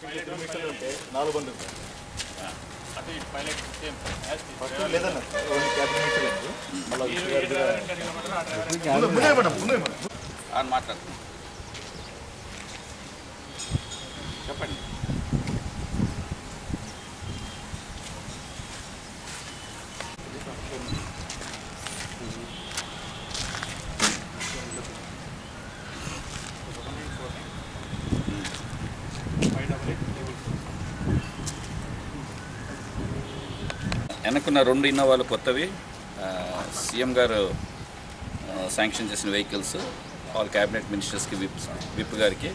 కిలోమీటర్లు మిషన్లు ఉంటే నాలుగు వందలు అది పైలట్ ఫస్ట్ లేదన్న ఓన్లీ క్యాబిన్ మళ్ళీ అంటే అడిగమంటారో ఆ డ్రైవర్ ముందు- ముందే మేడం ముందే మేడం అని మాట్లాడుతున్నాం చెప్పండి ఫైవ్ డబల్ ఎయిట్ టేబుల్ వెనకున్న రెండు ఇన్నోవాలు కొత్తవి. సీఎం గారు శాంక్షన్ చేసిన వెహికల్స్ ఆల్ క్యాబినెట్ మినిస్టర్స్కి విప్ విప్ గారికి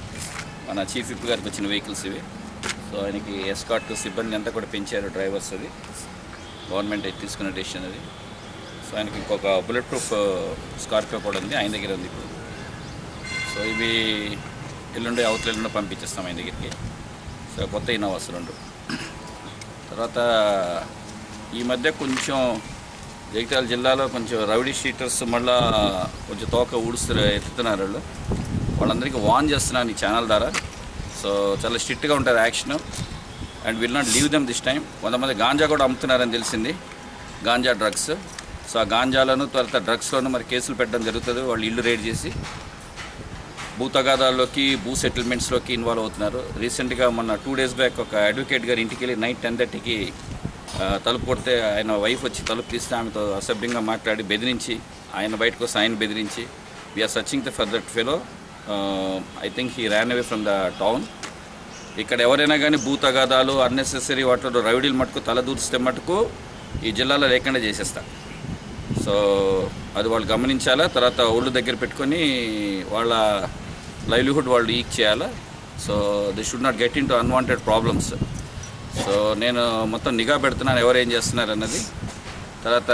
మన చీఫ్ విప్ గారికి వచ్చిన వెహికల్స్ ఇవి. సో ఆయనకి ఎస్కాట్ సిబ్బంది అంతా కూడా పెంచారు డ్రైవర్స్ అది గవర్నమెంట్ తీసుకున్న డెసిషన్ అది. సో ఆయనకి ఇంకొక బుల్లెట్ ప్రూఫ్ స్కార్పియో కూడా ఉంది ఆయన దగ్గర ఉంది ఇప్పుడు. సో ఇవి ఎల్లుండి అవతల ఎల్లుండి పంపించేస్తాం ఆయన దగ్గరికి. సో కొత్త ఇన్నోవాస్ రెండు. తర్వాత ఈ మధ్య కొంచెం జగిత్యాల జిల్లాలో కొంచెం రౌడీ షీటర్స్ మళ్ళా కొంచెం తోక ఊడుస్తున్నారు ఎత్తుతున్నారు వాళ్ళు. వాళ్ళందరికీ వాన్ చేస్తున్నాను ఈ ఛానల్ ద్వారా. సో చాలా స్ట్రిక్ట్గా ఉంటారు action. And will not leave them this time కొంతమంది గాంజా కూడా అమ్ముతున్నారని తెలిసింది. గాంజా డ్రగ్స్. సో ఆ గాంజాలను తర్వాత డ్రగ్స్లోనూ మరి కేసులు పెట్టడం జరుగుతుంది. వాళ్ళు ఇల్లు రేడ్ చేసి భూ తగాదాల్లోకి భూ సెటిల్మెంట్స్లోకి ఇన్వాల్వ్ అవుతున్నారు. రీసెంట్గా మొన్న టూ డేస్ బ్యాక్ ఒక అడ్వకేట్ గారి ఇంటికి వెళ్ళి నైట్ టెన్ థర్టీకి తలుపు కొడితే ఆయన వైఫ్ వచ్చి తలుపు తీస్తే ఆమెతో అసభ్యంగా మాట్లాడి బెదిరించి ఆయన బయటకు వస్తే ఆయన బెదిరించి. We're searching the for that fellow I think he ran away from the town ఇక్కడ ఎవరైనా కానీ భూ తగాదాలు అన్నెసెసరీ వాటిలో రౌడీలు మటుకు తలదూర్చితే మటుకు ఈ జిల్లాలో లేకుండా చేసేస్తా. సో అది వాళ్ళు గమనించాలా తర్వాత ఒళ్ళు దగ్గర పెట్టుకొని వాళ్ళ లైవ్లీహుడ్ వాళ్ళు ఈక్ చేయాలా. So they should not get in to unwanted problems so నేను మొత్తం నిఘా పెడుతున్నాను ఎవరు ఏం చేస్తున్నారు అన్నది. తర్వాత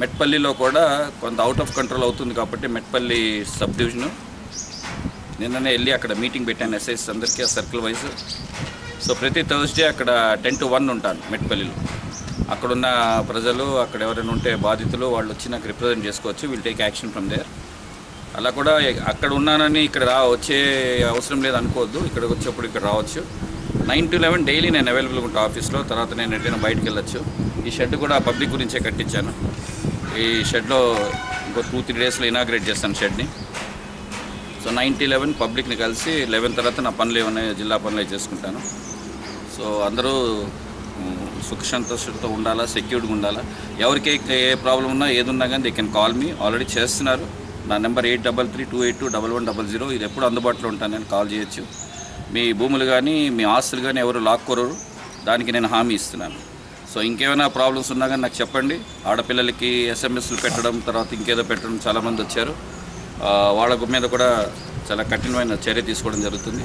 మెట్పల్లిలో కూడా కొంత అవుట్ ఆఫ్ కంట్రోల్ అవుతుంది కాబట్టి మెట్పల్లి సబ్ డివిజను నిన్ననే వెళ్ళి అక్కడ మీటింగ్ పెట్టాను ఎస్ఐస్ అందరికీ సర్కిల్ వైజ్ సో ప్రతి థర్స్డే అక్కడ టెన్ టు వన్ ఉంటాను మెట్పల్లిలో. అక్కడున్న ప్రజలు అక్కడ ఎవరైనా ఉంటే బాధితులు వాళ్ళు వచ్చి నాకు రిప్రజెంట్ చేసుకోవచ్చు. Will take action from there అలా కూడా అక్కడ ఉన్నానని ఇక్కడ రా వచ్చే అవసరం లేదు అనుకోవద్దు. ఇక్కడికి వచ్చేప్పుడు ఇక్కడ రావచ్చు. నైన్ టు లెవెన్ డైలీ నేను అవైలబుల్గా ఉంటాను ఆఫీస్లో. తర్వాత నేను ఎటైనా బయటకు వెళ్ళొచ్చు. ఈ షెడ్ కూడా పబ్లిక్ గురించే కట్టించాను. ఈ షెడ్లో ఇంకో టూ త్రీ డేస్లో ఇనాగ్రేట్ చేస్తాను షెడ్ని. సో నైన్ టు లెవెన్ పబ్లిక్ని కలిసి లెవెన్ తర్వాత నా పనులు ఏమన్నాయో జిల్లా పనులు చేసుకుంటాను. సో అందరూ సుఖ సంతోషంతో ఉండాలా సెక్యూర్డ్గా ఉండాలా? ఎవరికి ఏ ప్రాబ్లం ఉన్నా ఏది ఉన్నా కానీ they can call me already చేస్తున్నారు. నా number eight double three two eight two double one double zero. ఇది ఎప్పుడు అందుబాటులో ఉంటాను నేను కాల్ చేయొచ్చు. మీ భూములు కానీ మీ ఆస్తులు కానీ ఎవరు లాక్కోరరు దానికి నేను హామీ ఇస్తున్నాను. సో ఇంకేమైనా ప్రాబ్లమ్స్ ఉన్నా కానీ నాకు చెప్పండి. ఆడపిల్లలకి ఎస్ఎంఎస్లు పెట్టడం తర్వాత ఇంకేదో పెట్టడం చాలామంది వచ్చారు. వాళ్ళ మీద కూడా చాలా కఠినమైన చర్య తీసుకోవడం జరుగుతుంది.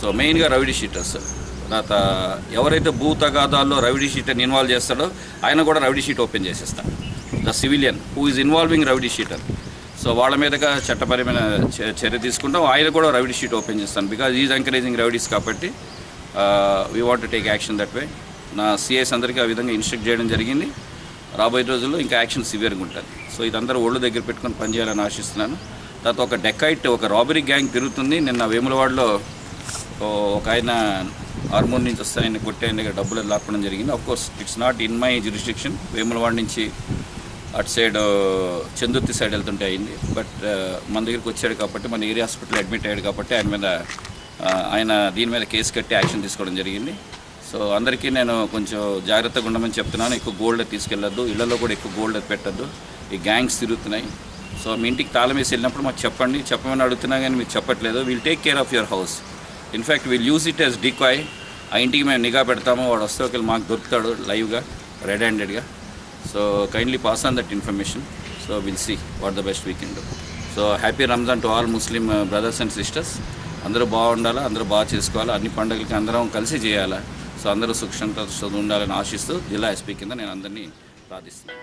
సో మెయిన్గా రౌడీ షీటర్స్. తర్వాత ఎవరైతే భూ తగాదాల్లో రవిడి షీటర్ని ఇన్వాల్వ్ చేస్తాడో ఆయన కూడా రవిడి షీట్ ఓపెన్ చేసేస్తాడు. The civilian who is involving rowdy sheeter. So వాళ్ళ మీదగా చట్టపరమైన చ- చర్య తీసుకుంటాం. ఆయన కూడా రౌడీ షీట్ ఓపెన్ చేస్తాను. బికాజ్ ఈజ్ ఎంకరేజింగ్ రౌడీస్ కాబట్టి we want to take action that way నా సిఐస్ అందరికీ ఆ విధంగా ఇన్స్ట్రక్ట్ చేయడం జరిగింది. రాబోయే రోజుల్లో ఇంకా యాక్షన్ సివియర్గా ఉంటుంది. సో ఇదందరూ ఒళ్ళు దగ్గర పెట్టుకొని పనిచేయాలని ఆశిస్తున్నాను. తర్వాత ఒక డెకైట్ ఒక రాబరీ గ్యాంగ్ తిరుగుతుంది నిన్న వేములవాడలో ఒక ఆయన ఆర్మూర్ నుంచి వస్తే ఆయన కొట్టి ఆయన డబ్బులు లాక్కోవడం జరిగింది. Of course it's not in my jurisdiction Vemulawada నుంచి అటు సైడ్ చందుర్తి సైడ్ వెళ్తుంటే అయింది. బట్ మన దగ్గరికి వచ్చాడు కాబట్టి మన ఏరియా హాస్పిటల్ అడ్మిట్ అయ్యాడు కాబట్టి ఆయన మీద ఆయన దీని మీద కేసు కట్టి యాక్షన్ తీసుకోవడం జరిగింది. సో అందరికీ నేను కొంచెం జాగ్రత్తగా ఉండమని చెప్తున్నాను. ఎక్కువ గోల్డ్ తీసుకెళ్ళొద్దు. ఇళ్ళలో కూడా ఎక్కువ గోల్డ్ పెట్టద్దు. ఈ గ్యాంగ్స్ తిరుగుతున్నాయి. సో మీ ఇంటికి తాళం వేసి వెళ్ళినప్పుడు మాకు చెప్పండి. చెప్పమని అడుగుతున్నా కానీ మీరు చెప్పట్లేదు. Will take care of your house in fact will use it as decoy ఆ ఇంటికి మేము నిఘా పెడతాము. వాడు వస్తే ఒకవేళ మాకు దొరుకుతాడు లైవ్గా రెడ్ హ్యాండెడ్గా so kindly pass on that information so will see what the best we can so happy Ramzan to all Muslim brothers and sisters అందరూ బాగుండాలా? అందరూ బాగా చేసుకోవాలా? అన్ని పండుగలకి అందరం కలిసి చేయాలా? సో అందరూ సుఖ ఉండాలని ఆశిస్తూ జిల్లా ఎస్పీ కింద నేను అందరినీ ప్రార్థిస్తున్నాను.